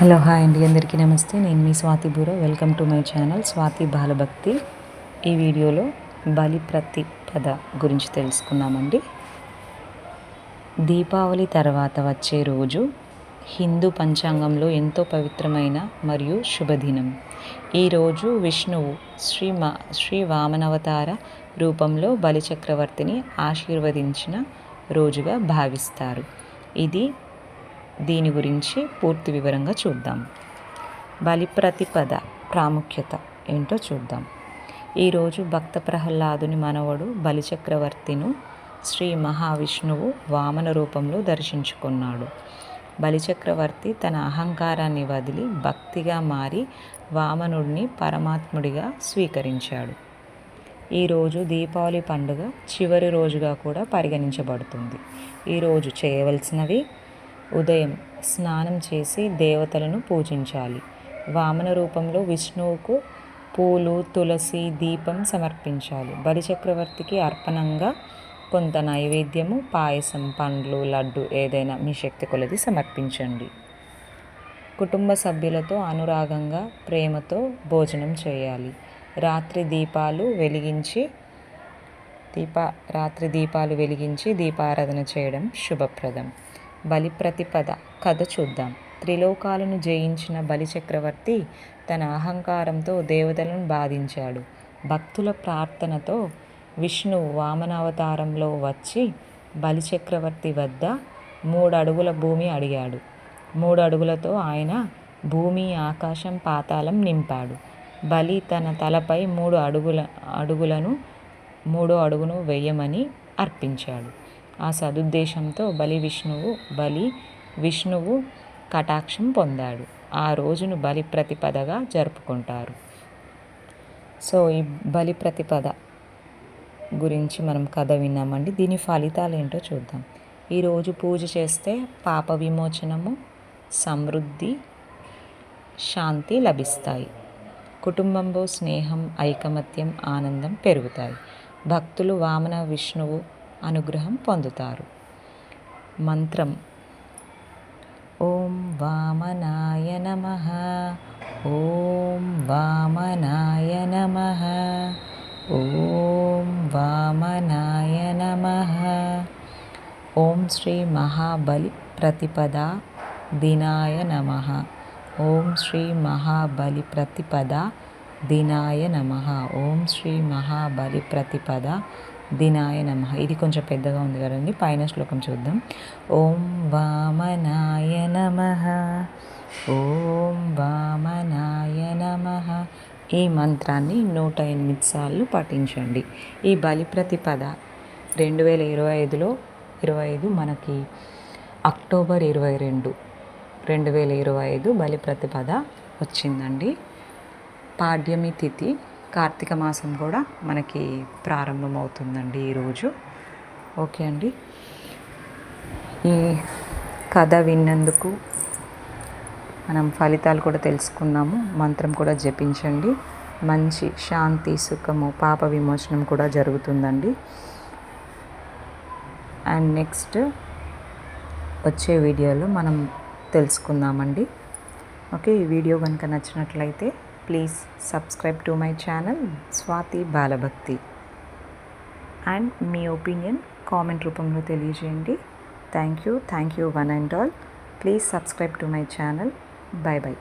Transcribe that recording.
Hello hi అండి. అందరికీ నమస్తే. నేను మీ Swathi బూరో welcome to my channel Swathi Balabhakti. ఈ వీడియోలో బలి ప్రతిపద గురించి తెలుసుకుందామండి. దీపావళి తర్వాత వచ్చే రోజు హిందూ పంచాంగంలో ఎంతో పవిత్రమైన మరియు శుభదినం. ఈరోజు విష్ణువు శ్రీ మా శ్రీ వామనవతార రూపంలో బలిచక్రవర్తిని ఆశీర్వదించిన రోజుగా భావిస్తారు. ఇది దీని గురించి పూర్తి వివరంగా చూద్దాం. బలిప్రతిపద ప్రాముఖ్యత ఏంటో చూద్దాం. ఈరోజు భక్త ప్రహ్లాదుని మనవడు బలిచక్రవర్తిను శ్రీ మహావిష్ణువు వామన రూపంలో దర్శించుకున్నాడు. బలిచక్రవర్తి తన అహంకారాన్ని వదిలి భక్తిగా మారి వామనుడిని పరమాత్ముడిగా స్వీకరించాడు. ఈరోజు దీపావళి పండుగ చివరి రోజుగా కూడా పరిగణించబడుతుంది. ఈరోజు చేయవలసినవి ఉదయం స్నానం చేసి దేవతలను పూజించాలి. వామన రూపంలో విష్ణువుకు పూలు తులసి దీపం సమర్పించాలి. బలిచక్రవర్తికి అర్పణంగా కొంత నైవేద్యము పాయసం పండ్లు లడ్డు ఏదైనా మీ శక్తి కొలది సమర్పించండి. కుటుంబ సభ్యులతో అనురాగంగా ప్రేమతో భోజనం చేయాలి. రాత్రి దీపాలు వెలిగించి దీప రాత్రి దీపాలు వెలిగించి దీపారాధన చేయడం శుభప్రదం. బలి ప్రతిపద కథ చూద్దాం. త్రిలోకాలను జయించిన బలిచక్రవర్తి తన అహంకారంతో దేవతలను బాధించాడు. భక్తుల ప్రార్థనతో విష్ణు వామనావతారంలో వచ్చి బలిచక్రవర్తి వద్ద మూడు అడుగుల భూమి అడిగాడు. మూడు అడుగులతో ఆయన భూమి ఆకాశం పాతాళం నింపాడు. బలి తన తలపై మూడు అడుగుల అడుగులను మూడో అడుగును వేయమని అర్పించాడు. ఆ సదుద్దేశంతో బలి విష్ణువు బలి విష్ణువు కటాక్షం పొందాడు. ఆ రోజును బలి ప్రతిపదగా జరుపుకుంటారు. సో ఈ బలి ప్రతిపద గురించి మనం కథ విన్నామండి. దీని ఫలితాలు ఏంటో చూద్దాం. ఈరోజు పూజ చేస్తే పాప విమోచనము సమృద్ధి శాంతి లభిస్తాయి. కుటుంబంలో స్నేహం ఐకమత్యం ఆనందం పెరుగుతాయి. భక్తులు వామన విష్ణువు అనుగ్రహం పొందుతారు. మంత్రం. ఓం వామనాయ నమ. ఓం వామనాయ నమ. ఓం వామనాయ నమ. ఓం శ్రీ మహాబలి ప్రతిపద దినాయ నమ. ఓం శ్రీ మహాబలి ప్రతిపద దినాయ నమ. ఓం శ్రీ మహాబలి ప్రతిపద దినాయ నమ. ఇది కొంచెం పెద్దగా ఉంది కదండి. పైన శ్లోకం చూద్దాం. ఓం వామనాయ నమ. ఓం వామనాయ నమ. ఈ మంత్రాన్ని నూట ఎనిమిది సార్లు పఠించండి. ఈ బలి ప్రతిపద రెండు వేల ఇరవై ఐదులో ఇరవై ఐదు మనకి అక్టోబర్ ఇరవై రెండు రెండు వేల ఇరవై ఐదు బలి ప్రతిపద వచ్చిందండి. పాడ్యమి తిథి కార్తీక మాసం కూడా మనకి ప్రారంభమవుతుందండి ఈరోజు ఓకే అండి. ఈ కథ విన్నందుకు మనం ఫలితాలు కూడా తెలుసుకున్నాము. మంత్రం కూడా జపించండి. మంచి శాంతి సుఖము పాప విమోచనం కూడా జరుగుతుందండి. అండ్ నెక్స్ట్ వచ్చే వీడియోలో మనం తెలుసుకుందామండి. ఓకే ఈ వీడియో కనుక నచ్చినట్లయితే please subscribe to my channel Swathi Balabhakti and me opinion comment రూపంలో తెలియజేయండి. Thank you thank you one and all please subscribe to my channel bye bye